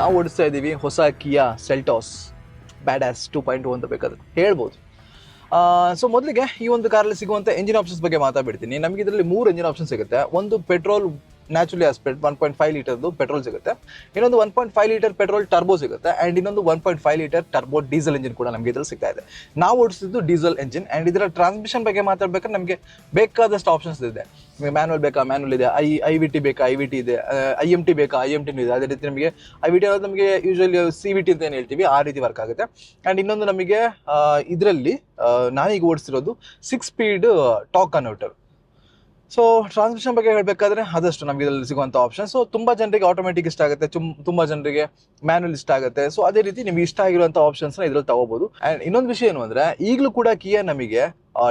ನಾವು ಓಡಿಸ್ತಾ ಇದ್ದೀವಿ. ಹೊಸ Kia Seltos bad ass two point ಅಂತ ಬೇಕಾದ್ರೆ. ಹೇಳ್ಬೋದು. ಸೊ ಮೊದಲಿಗೆ ಈ ಒಂದು ಕಾರಲ್ಲಿ ಸಿಗುವಂಥ ಎಂಜಿನ್ ಆಪ್ಷನ್ಸ್ ಬಗ್ಗೆ ಮಾತಾಡ್ಬಿಡ್ತೀನಿ. ನಮಗೆ ಇದರಲ್ಲಿ ಮೂರು ಎಂಜಿನ್ ಆಪ್ಷನ್ ಸಿಗುತ್ತೆ. ಒಂದು petrol naturally aspirated one point five ಲೀಟರ್ದು petrol ಸಿಗುತ್ತೆ. ಇನ್ನೊಂದು one point five litre petrol turbo ಸಿಗುತ್ತೆ ಆ್ಯಂಡ್ ಇನ್ನೊಂದು one point five litre turbo diesel engine ಕೂಡ ನಮಗೆ ಇದ್ರಲ್ಲಿ ಸಿಗ್ತಾ ಇದೆ. ನಾವು ಓಡಿಸಿದ್ದು ಡೀಸೆಲ್ ಎಂಜಿನ್ ಆ್ಯಂಡ್ ಇದರ ಟ್ರಾನ್ಸ್ಮಿಷನ್ ಬಗ್ಗೆ ಮಾತಾಡ್ಬೇಕಾದ್ರೆ ನಮಗೆ ಬೇಕಾದಷ್ಟು ಆಪ್ಷನ್ಸ್ ಇದೆ. ನಿಮಗೆ ಮ್ಯಾನುವಲ್ ಬೇಕಾ? ಮ್ಯಾನುವಲ್ ಇದೆ ಐ ಐ ವಿ ಟಿ ಬೇಕಾ? ಐ ವಿ ಟಿ ಇದೆ. ಐ ಎಂ ಟಿ ಬೇಕಾ? ಐ ಎಂ ಟಿನೂ ಇದೆ. ಅದೇ ರೀತಿ ನಮಗೆ ಐ ವಿ ಟಿ ನಮಗೆ ಯೂಶಲಿ ಸಿ ವಿ ಟಿ ಅಂತ ಏನು ಹೇಳ್ತೀವಿ. ಆ ರೀತಿ ವರ್ಕ್ ಆಗುತ್ತೆ. ಆ್ಯಂಡ್ ಇನ್ನೊಂದು ನಮಗೆ ಇದರಲ್ಲಿ ನಾನೀಗ ಓಡಿಸಿರೋದು six speed torque converter so transmission ಬಗ್ಗೆ ಹೇಳಬೇಕಾದ್ರೆ ಆದಷ್ಟು ನಮಗೆ ಇದರಲ್ಲಿ ಸಿಗುವಂಥ ಆಪ್ಷನ್ ಸೊ ತುಂಬ ಜನರಿಗೆ ಆಟೋಮೆಟಿಕ್ ಇಷ್ಟ ಆಗುತ್ತೆ. ತುಂಬ ಜನರಿಗೆ ಮ್ಯಾನುವಲ್ ಇಷ್ಟ ಆಗುತ್ತೆ. ಸೊ ಅದೇ ರೀತಿ ನಿಮ್ಗೆ ಇಷ್ಟ ಆಗಿರುವಂಥ ಆಪ್ಷನ್ಸ್ನ ಇದರಲ್ಲಿ ತಗೋಬಹುದು ಆ್ಯಂಡ್ ಇನ್ನೊಂದು ವಿಷಯ ಏನು ಅಂದರೆ, ಈಗಲೂ ಕೂಡ ಕಿಯಾ ನಮಗೆ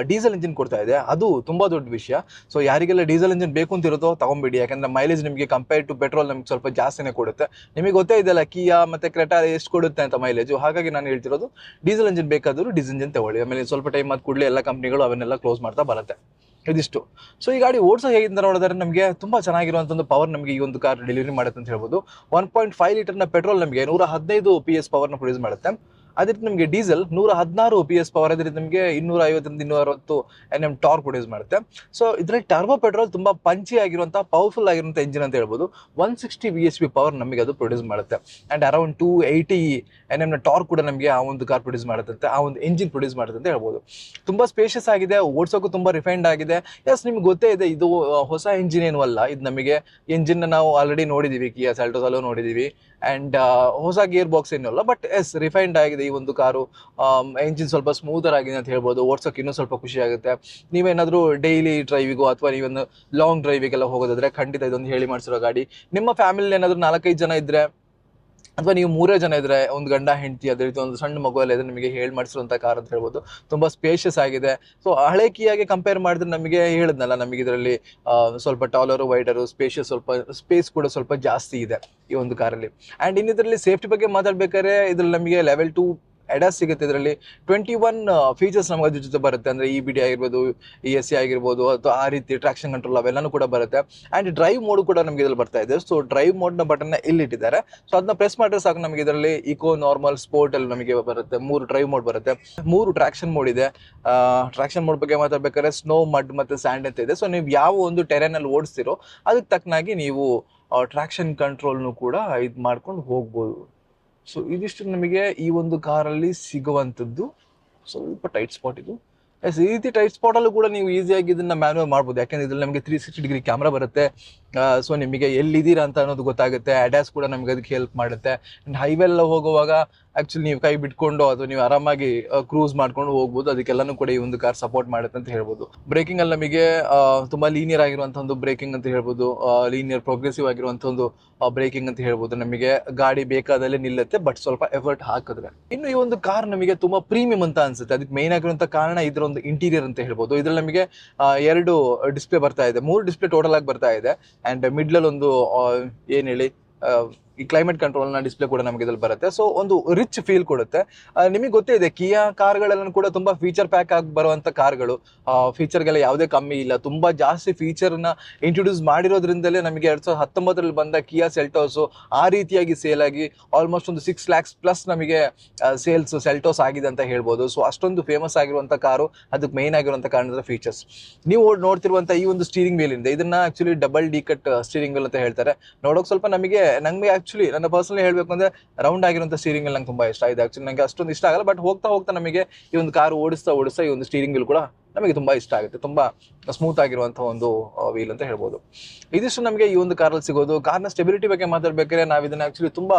ಡೀಸೆಲ್ ಇಂಜಿನ್ ಕೊಡ್ತಾ ಇದೆ. ಅದು ತುಂಬ ದೊಡ್ಡ ವಿಷಯ. ಸೊ ಯಾರಿಗೆಲ್ಲ ಡೀಸೆಲ್ ಇಂಜಿನ್ ಬೇಕು ಅಂತ ಇರುತ್ತೋ ತಗೊಂಬಿಡಿ. ಯಾಕಂದರೆ ಮೈಲೇಜ್ ನಿಮಗೆ ಕಂಪೇರ್ ಟು ಪೆಟ್ರೋಲ್ ನಮಗೆ ಸ್ವಲ್ಪ ಜಾಸ್ತಿನೇ ಕೊಡುತ್ತೆ. ನಿಮಗೆ ಗೊತ್ತೇ ಇದೆಯಲ್ಲ ಕಿಯಾ ಮತ್ತು ಕ್ರೆಟಾ ಎಷ್ಟು ಕೊಡುತ್ತೆ ಅಂತ ಮೈಲೇಜು ಹಾಗಾಗಿ ನಾನು ಹೇಳ್ತಿರೋದು ಡೀಸೆಲ್ ಇಂಜಿನ್ ಬೇಕಾದರೂ ಡೀಸೆಲ್ ಇಂಜಿನ್ ತಗೊಳ್ಳಿ. ಆಮೇಲೆ ಸ್ವಲ್ಪ ಟೈಮ್ ಆದ ಕೂಡಲೇ ಎಲ್ಲ ಕಂಪ್ನಿಗಳು ಅವನ್ನೆಲ್ಲ ಕ್ಲೋಸ್ ಮಾಡ್ತಾ ಬರುತ್ತೆ. ಇದಿಷ್ಟು ಸೊ ಈ ಗಾಡಿ ಓಡಿಸೋ ಹೇಗಿಂದ ನೋಡಿದ್ರೆ ನಮಗೆ ತುಂಬ ಚೆನ್ನಾಗಿರುವಂಥ ಒಂದು ಪವರ್ ನಮಗೆ ಈ ಒಂದು ಕಾರ್ ಡೆಲಿವರಿ ಮಾಡುತ್ತೆ ಅಂತ ಹೇಳ್ಬೋದು. ಒನ್ ಪಾಯಿಂಟ್ ಫೈವ್ ಲೀಟರ್ನ ಪೆಟ್ರೋಲ್ ನಮಗೆ ನೂರ ಹದಿನೈದು ಪಿ ಎಸ್ ಪವರ್ನ ಪ್ರೊಡ್ಯೂಸ್ ಮಾಡುತ್ತೆ. ಅದೇ ರೀತಿ ನಮಗೆ ಡೀಸೆಲ್ ನೂರ ಹದಿನಾರು ಪಿ ಎಸ್ ಪವರ್ ಅದ್ರ ನಿಮಗೆ ಇನ್ನೂರ ಐವತ್ತರಿಂದ ಇನ್ನೂರ ಅರವತ್ತು ಎನ್ ಎಂ ಟಾರ್ಕ್ ಪ್ರೊಡ್ಯೂಸ್ ಮಾಡುತ್ತೆ. ಸೊ ಇದರಲ್ಲಿ ಟರ್ಬೋ ಪೆಟ್ರೋಲ್ ತುಂಬಾ ಪಂಚಿ ಆಗಿರುವಂಥ ಪವರ್ಫುಲ್ ಆಗಿರುವಂಥ ಇಂಜಿನ್ ಅಂತ ಹೇಳ್ಬೋದು. One sixty V S P power ನಮಗೆ ಅದು ಪ್ರೊಡ್ಯೂಸ್ ಮಾಡುತ್ತೆ. And around two eighty N ಎಮ್ನ torque ಕೂಡ ನಮಗೆ ಆ ಒಂದು ಕಾರ್ ಪ್ರೊಡ್ಯೂಸ್ ಮಾಡುತ್ತೆ ಆ ಒಂದು ಇಂಜಿನ್ ಪ್ರೊಡ್ಯೂಸ್ ಮಾಡುತ್ತೆ ಅಂತ ಹೇಳ್ಬೋದು. ತುಂಬಾ ಸ್ಪೇಷಿಯಸ್ ಆಗಿದೆ ಓಡಿಸೋಕ್ಕೂ ತುಂಬಾ ರಿಫೈನ್ಡ್ ಆಗಿದೆ. ಎಸ್ ನಿಮ್ಗೆ ಗೊತ್ತೇ ಇದೆ, ಇದು ಹೊಸ ಇಂಜಿನ್ ಏನೂ ಅಲ್ಲ. ಇದು ನಮಗೆ ಇಂಜಿನ್ನ ನಾವು ಆಲ್ರೆಡಿ ನೋಡಿದೀವಿ ಕಿಯಾ ಸೆಲ್ಟೋಸ್ ಅಲ್ಲೂ ನೋಡಿದೀವಿ ಅಂಡ್ ಹೊಸ ಗೇರ್ ಬಾಕ್ಸ್ ಏನೂ ಅಲ್ಲ ಬಟ್ ಎಸ್ ರಿಫೈನ್ಡ್ ಆಗಿದೆ ಈ ಒಂದು ಕಾರು. ಎಂಜಿನ್ ಸ್ವಲ್ಪ ಸ್ಮೂದರ್ ಆಗಿದೆ ಅಂತ ಹೇಳ್ಬೋದು. ಓಡ್ಸೋಕೆ ಇನ್ನೂ ಸ್ವಲ್ಪ ಖುಷಿ ಆಗುತ್ತೆ. ನೀವೇನಾದರೂ ಡೈಲಿ ಡ್ರೈವಿಗೋ ಅಥವಾ ನೀವೊಂದು ಲಾಂಗ್ ಡ್ರೈವಿಗೆಲ್ಲ ಹೋಗೋದಾದ್ರೆ ಖಂಡಿತ ಇದೊಂದು ಹೇಳಿ ಮಾಡಿಸಿರೋ ಗಾಡಿ. ನಿಮ್ಮ ಫ್ಯಾಮಿಲಿ ಏನಾದರೂ ನಾಲ್ಕೈದು ಜನ ಇದ್ರೆ ಅಥವಾ ನೀವು ಮೂರೇ ಜನ ಇದ್ರೆ, ಒಂದು ಗಂಡ, ಹೆಂಡತಿ, ಅದೇ ರೀತಿ ಒಂದು ಸಣ್ಣ ಮಗು ಅಲ್ಲಿ ನಿಮಗೆ ಹೇಳಿ ಮಾಡಿಸಿರುವಂತ ಕಾರ್ ಅಂತ ಹೇಳ್ಬೋದು. ತುಂಬಾ ಸ್ಪೇಷಿಯಸ್ ಆಗಿದೆ. ಸೊ ಹಳೆ ಕಂಪೇರ್ ಮಾಡಿದ್ರೆ ನಮಗೆ ಹೇಳಿದ್ನಲ್ಲ, ನಮಗೆ ಇದರಲ್ಲಿ ಸ್ವಲ್ಪ ಟಾಲರು ವೈಡರು ಸ್ಪೇಷಿಯಸ್ ಸ್ವಲ್ಪ ಸ್ಪೇಸ್ ಕೂಡ ಸ್ವಲ್ಪ ಜಾಸ್ತಿ ಇದೆ ಈ ಒಂದು ಕಾರಲ್ಲಿ ಅಂಡ್ ಇನ್ನಿದ್ರಲ್ಲಿ ಸೇಫ್ಟಿ ಬಗ್ಗೆ ಮಾತಾಡ್ಬೇಕಾದ್ರೆ, ಇದರಲ್ಲಿ ನಮಗೆ ಲೆವೆಲ್ ಟು ಎಡಸ್ ಸಿಗುತ್ತೆ ಇದರಲ್ಲಿ. ಟ್ವೆಂಟಿ ಒನ್ ಫೀಚರ್ಸ್ ನಮಗೆ ಅದ್ರ ಜೊತೆ ಬರುತ್ತೆ. ಅಂದ್ರೆ ಇ ಬಿ ಡಿ ಆಗಿರ್ಬೋದು ಇ ಎಸ್ ಸಿ ಆಗಿರ್ಬೋದು, ಅಥವಾ ಆ ರೀತಿ ಟ್ರಾಕ್ಷನ್ ಕಂಟ್ರೋಲ್ ಅವೆಲ್ಲನೂ ಕೂಡ ಬರುತ್ತೆ. ಆ್ಯಂಡ್ ಡ್ರೈವ್ ಮೋಡ್ ಕೂಡ ನಮಗೆ ಇದರಲ್ಲಿ ಬರ್ತಾ ಇದೆ. ಸೊ ಡ್ರೈವ್ ಮೋಡ್ನ ಇಲ್ಲಿ ಇಟ್ಟಿದ್ದಾರೆ ಸೊ ಅದನ್ನ ಪ್ರೆಸ್ ಮಾಡಿದ್ರೆ ಸಾಕು ನಮಗೆ ಇದರಲ್ಲಿ ಇಕೋ ನಾರ್ಮಲ್ ಸ್ಪೋರ್ಟ್ ಅಲ್ಲಿ ನಮಗೆ ಬರುತ್ತೆ. ಮೂರು ಡ್ರೈವ್ ಮೋಡ್ ಬರುತ್ತೆ. ಮೂರು ಟ್ರಾಕ್ಷನ್ ಮೋಡ್ ಇದೆ. ಟ್ರಾಕ್ಷನ್ ಮೋಡ್ ಬಗ್ಗೆ ಮಾತಾಡ್ಬೇಕಾದ್ರೆ ಸ್ನೋ ಮಡ್ ಮತ್ತೆ ಸ್ಯಾಂಡ್ ಅಂತ ಇದೆ. ಸೊ ನೀವು ಯಾವ ಒಂದು ಟೆರೆನ್ ಅಲ್ಲಿ ಓಡಿಸ್ತಿರೋ, ಅದಕ್ಕೆ ತಕ್ಕನಾಗಿ ನೀವು ಟ್ರಾಕ್ಷನ್ ಕಂಟ್ರೋಲ್ನು ಕೂಡ ಇದು ಮಾಡ್ಕೊಂಡು ಹೋಗ್ಬೋದು. ಸೊ ಇದಿಷ್ಟು ನಮಗೆ ಈ ಒಂದು ಕಾರಲ್ಲಿ ಸಿಗುವಂಥದ್ದು. ಸ್ವಲ್ಪ ಟೈಟ್ ಸ್ಪಾಟ್ ಇದು. ಎಸ್ ಈ ರೀತಿ ಟೈಟ್ ಸ್ಪಾಟ್ ಅಲ್ಲೂ ಕೂಡ ನೀವು ಈಸಿಯಾಗಿ ಇದನ್ನ ಮ್ಯಾನುವಲ್ ಮಾಡ್ಬೋದು. ಯಾಕಂದ್ರೆ ಇದ್ರಲ್ಲಿ ನಮಗೆ ತ್ರೀ ಸಿಕ್ಸ್ಟಿ ಡಿಗ್ರಿ ಕ್ಯಾಮ್ರಾ ಬರುತ್ತೆ. ಸೊ ನಿಮಗೆ ಎಲ್ಲಿದ್ದೀರಾ ಅಂತ ಅನ್ನೋದು ಗೊತ್ತಾಗುತ್ತೆ. ಅಡ್ಯಾಸ್ ಕೂಡ ನಮಗೆ ಅದಕ್ಕೆ ಹೆಲ್ಪ್ ಮಾಡುತ್ತೆ. ಅಂಡ್ ಹೈವೇ ಎಲ್ಲ ಹೋಗುವಾಗ ಆಕ್ಚುಲಿ ನೀವು ಕೈ ಬಿಟ್ಕೊಂಡು ಅಥವಾ ನೀವು ಆರಾಮಾಗಿ ಕ್ರೂಸ್ ಮಾಡ್ಕೊಂಡು ಹೋಗ್ಬೋದು. ಅದಕ್ಕೆಲ್ಲನೂ ಕೂಡ ಈ ಒಂದು ಕಾರ್ ಸಪೋರ್ಟ್ ಮಾಡುತ್ತೆ ಅಂತ ಹೇಳ್ಬೋದು. ಬ್ರೇಕಿಂಗ್ ಅಲ್ಲಿ ನಮಗೆ ತುಂಬ ತುಂಬಾ ಲೀನಿಯರ್ ಆಗಿರುವಂಥ ಒಂದು ಬ್ರೇಕಿಂಗ್ ಅಂತ ಹೇಳ್ಬೋದು. ಲೀನಿಯರ್ ಪ್ರೋಗ್ರೆಸಿವ್ ಆಗಿರುವಂಥ ಒಂದು ಬ್ರೇಕಿಂಗ್ ಅಂತ ಹೇಳ್ಬೋದು. ನಮಗೆ ಗಾಡಿ ಬೇಕಾದಲ್ಲೇ ನಿಲ್ಲುತ್ತೆ ಬಟ್ ಸ್ವಲ್ಪ ಎಫರ್ಟ್ ಹಾಕಿದ್ರೆ. ಇನ್ನು ಈ ಒಂದು ಕಾರ್ ನಮಗೆ ತುಂಬಾ ಪ್ರೀಮಿಯಂ ಅಂತ ಅನ್ಸುತ್ತೆ. ಅದಕ್ಕೆ ಮೇನ್ ಆಗಿರುವಂಥ ಕಾರಣ ಇದರ ಒಂದು ಇಂಟೀರಿಯರ್ ಅಂತ ಹೇಳ್ಬೋದು. ಇದರಲ್ಲಿ ನಮಗೆ ಎರಡು ಡಿಸ್ಪ್ಲೇ ಬರ್ತಾ ಇದೆ. ಮೂರು ಡಿಸ್ಪ್ಲೇ ಟೋಟಲ್ ಆಗಿ ಬರ್ತಾ ಇದೆ. ಅಂಡ್ ಮಿಡ್ಲಲ್ಲಿ ಒಂದು ಏನು ಹೇಳಿ ಈ ಕ್ಲೈಮೇಟ್ ಕಂಟ್ರೋಲ್ ಡಿಸ್ಪ್ಲೇ ಕೂಡ ನಮಗೆ ಇದ್ರಲ್ಲಿ ಬರುತ್ತೆ. ಸೊ ಒಂದು ರಿಚ್ ಫೀಲ್ ಕೊಡುತ್ತೆ. ನಿಮಗೆ ಗೊತ್ತೇ ಇದೆ ಕಿಯಾ ಕಾರ್ಗಳೆಲ್ಲ ಕೂಡ ತುಂಬಾ ಫೀಚರ್ ಪ್ಯಾಕ್ ಆಗಿ ಬರುವಂತ ಕಾರ್ಗಳು. ಫೀಚರ್ಗೆಲ್ಲ ಯಾವುದೇ ಕಮ್ಮಿ ಇಲ್ಲ. ತುಂಬಾ ಜಾಸ್ತಿ ಫೀಚರ್ನ ಇಂಟ್ರೊಡ್ಯೂಸ್ ಮಾಡಿರೋದ್ರಿಂದಲೇ ನಮಗೆ ಎರಡ್ ಸಾವಿರದ ಹತ್ತೊಂಬತ್ತರಲ್ಲಿ ಬಂದ ಕಿಯಾ ಸೆಲ್ಟೋಸ್ ಆ ರೀತಿಯಾಗಿ ಸೇಲ್ ಆಗಿ ಆಲ್ಮೋಸ್ಟ್ ಒಂದು ಸಿಕ್ಸ್ ಲ್ಯಾಕ್ಸ್ ಪ್ಲಸ್ ನಮಗೆ ಸೇಲ್ಸ್ ಸೆಲ್ಟೋಸ್ ಆಗಿದೆ ಅಂತ ಹೇಳ್ಬೋದು. ಸೊ ಅಷ್ಟೊಂದು ಫೇಮಸ್ ಆಗಿರುವಂತ ಕಾರು, ಅದಕ್ಕೆ ಮೇನ್ ಆಗಿರುವಂತ ಕಾರಣದ ಫೀಚರ್ಸ್ ನೀವು ನೋಡ್ತಿರುವಂತ ಈ ಒಂದು ಸ್ಟೀರಿಂಗ್ ವೀಲ್ ಇಂದ, ಇದನ್ನ actually double D cut steering wheel ಅಂತ ಹೇಳ್ತಾರೆ. ನೋಡೋಕೆ ಸ್ವಲ್ಪ ನಮಗೆ, ನಂಗೆ ಆಕ್ಚುಲಿ ನನ್ನ ಪರ್ಸನಲಿ ಹೇಳಬೇಕು ಅಂದ್ರೆ ರೌಂಡ್ ಆಗಿರುವಂತ ಸ್ಟೀರಿಂಗ್ ನಂಗೆ ತುಂಬಾ ಇಷ್ಟ. ಇದೆ ಆಕ್ಚುಲಿ ನಂಗೆ ಅಷ್ಟೊಂದು ಇಷ್ಟ ಆಗಲ್ಲ ಬಟ್ ಹೋಗ್ತಾ ಹೋಗ್ತಾ ನಮಗೆ ಈ ಒಂದು ಕಾರು ಓಡಿಸ್ತಾ ಓಡಿಸ್ತಾ ಈ ಒಂದು ಸ್ಟೀರಿಂಗ್ ಕೂಡ ನಮಗೆ ತುಂಬಾ ಇಷ್ಟ ಆಗುತ್ತೆ. ತುಂಬಾ ಸ್ಮೂತ್ ಆಗಿರುವಂತಹ ಒಂದು ವೀಲ್ ಅಂತ ಹೇಳ್ಬೋದು. ಇದಿಷ್ಟು ನಮಗೆ ಈ ಒಂದು ಕಾರಲ್ಲಿ ಸಿಗೋದು. ಕಾರ್ನ ಸ್ಟೆಬಿಲಿಟಿ ಬಗ್ಗೆ ಮಾತಾಡ್ಬೇಕಾದ್ರೆ ನಾವು ಇದನ್ನ ಆಕ್ಚುಲಿ ತುಂಬಾ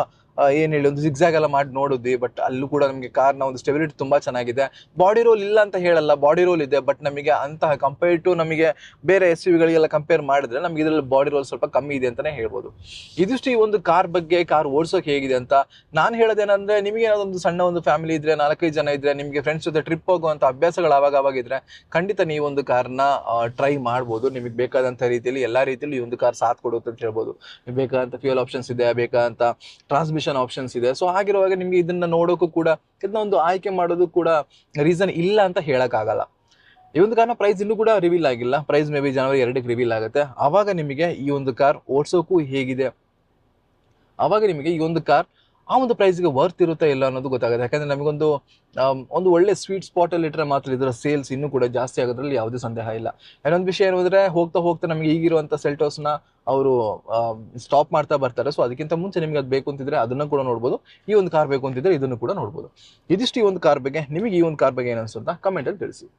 ಏನ್ ಹೇಳಿ, ಒಂದು ಜಿಗ್ಜಾಗ್ ಎಲ್ಲ ಮಾಡಿ ನೋಡಿದ್ವಿ ಬಟ್ ಅಲ್ಲೂ ಕೂಡ ನಮಗೆ ನ ಒಂದು ಸ್ಟೆಬಿಲಿಟಿ ತುಂಬಾ ಚೆನ್ನಾಗಿದೆ. ಬಾಡಿ ರೋಲ್ ಇಲ್ಲ ಅಂತ ಹೇಳಲ್ಲ ಬಾಡಿ ರೋಲ್ ಇದೆ ಬಟ್ ನಮಗೆ ಅಂತಹ ಕಂಪೇರ್ ಟು ನಮಗೆ ಬೇರೆ ಎಸ್ ಗಳಿಗೆಲ್ಲ ಕಂಪೇರ್ ಮಾಡಿದ್ರೆ ನಮಗೆ ಇದರಲ್ಲಿ ಬಾಡಿ ರೋಲ್ ಸ್ವಲ್ಪ ಕಮ್ಮಿ ಇದೆ ಅಂತಾನೆ ಹೇಳ್ಬೋದು. ಇದಿಷ್ಟು ಈ ಒಂದು ಕಾರ್ ಬಗ್ಗೆ, ಕಾರ್ ಓಡಿಸೋಕೆ ಹೇಗಿದೆ ಅಂತ ನಾನು ಹೇಳೋದೇನಂದ್ರೆ ನಿಮಗೆ ಒಂದು ಸಣ್ಣ ಒಂದು ಫ್ಯಾಮಿಲಿ ಇದ್ರೆ, ನಾಲ್ಕೈದು ಜನ ಇದ್ರೆ, ನಿಮಗೆ ಫ್ರೆಂಡ್ಸ್ ಜೊತೆ ಟ್ರಿಪ್ ಹೋಗುವಂತ ಅಭ್ಯಾಸಗಳು ಅವಾಗ ಅವಾಗ ಇದ್ರೆ ಖಂಡಿತ ನೀವು ಒಂದು ಕಾರ್ನ ಟ್ರೈ ಮಾಡ್ಬೋದು. ನಿಮಗೆ ಬೇಕಾದಂತ ರೀತಿಯಲ್ಲಿ ಎಲ್ಲಾ ರೀತಿಯಲ್ಲಿ ಈ ಒಂದು ಕಾರ್ ಸಾಥ್ ಕೊಡುತ್ತೆ ಅಂತ ಹೇಳ್ಬೋದು. ಬೇಕಾದಂತ ಫ್ಯೂಯಲ್ ಆಪ್ಷನ್ಸ್ ಇದೆ, ಬೇಕಾದಂತ ಟ್ರಾನ್ಸ್ಮಿಷನ್ ಆಪ್ಷನ್ಸ್ ಇದೆ. ಸೊ ಹಾಗಿರುವಾಗ ನಿಮ್ಗೆ ಇದನ್ನ ನೋಡೋಕ್ಕೂ ಕೂಡ, ಇದನ್ನ ಒಂದು ಆಯ್ಕೆ ಮಾಡೋದು ಕೂಡ ರೀಸನ್ ಇಲ್ಲ ಅಂತ ಹೇಳಕ್ಕಾಗಲ್ಲ. ಈ ಒಂದು ಕಾರ್ನ ಪ್ರೈಸ್ ಇನ್ನೂ ಕೂಡ ರಿವೀಲ್ ಆಗಿಲ್ಲ. ಪ್ರೈಸ್ ಮೇ ಬಿ ಜನವರಿ ಎರಡಕ್ಕೆ ರಿವೀಲ್ ಆಗುತ್ತೆ. ಆವಾಗ ನಿಮಗೆ ಈ ಒಂದು ಕಾರ್ ಓಡಿಸೋಕ್ಕೂ ಹೇಗಿದೆ? ಆವಾಗ ನಿಮಗೆ ಈ ಒಂದು ಕಾರ್ ಆ ಒಂದು ಪ್ರೈಸ್ಗೆ ವರ್ತ್ ಇರುತ್ತೆ ಇಲ್ಲ ಅನ್ನೋದು ಗೊತ್ತಾಗುತ್ತೆ. ಯಾಕಂದ್ರೆ ನಮಗೊಂದು ಒಂದು ಒಳ್ಳೆ ಸ್ವೀಟ್ ಸ್ಪಾಟ್ ಅಲ್ಲಿ ಇಟ್ಟರೆ ಮಾತ್ರ ಇದರ ಸೇಲ್ಸ್ ಇನ್ನೂ ಕೂಡ ಜಾಸ್ತಿ ಆಗೋದ್ರಲ್ಲಿ ಯಾವುದೇ ಸಂದೇಹ ಇಲ್ಲ. ಇನ್ನೊಂದು ವಿಷಯ ಏನು ಹೋಗ್ತಾ ಹೋಗ್ತಾ ನಮಗೆ ಈಗಿರುವಂತ ಸೆಲ್ಟೋಸ್ನ ಅವರು ಸ್ಟಾಪ್ ಮಾಡ್ತಾ ಬರ್ತಾರೆ. ಸೊ ಅದಕ್ಕಿಂತ ಮುಂಚೆ ನಿಮಗೆ ಅದು ಬೇಕು ಅಂತಿದ್ರೆ ಅದನ್ನ ಕೂಡ ನೋಡ್ಬೋದು. ಈ ಒಂದು ಕಾರ್ ಬೇಕು ಅಂತಿದ್ರೆ ಇದನ್ನು ಕೂಡ ನೋಡ್ಬೋದು. ಇದಿಷ್ಟು ಈ ಒಂದು ಕಾರ್ ಬಗ್ಗೆ, ನಿಮಗೆ ಈ ಒಂದು ಕಾರ್ ಬಗ್ಗೆ ಏನು ಅನ್ಸುತ್ತಾ? ಕಮೆಂಟ್ ಅಲ್ಲಿ ತಿಳಿಸಿ.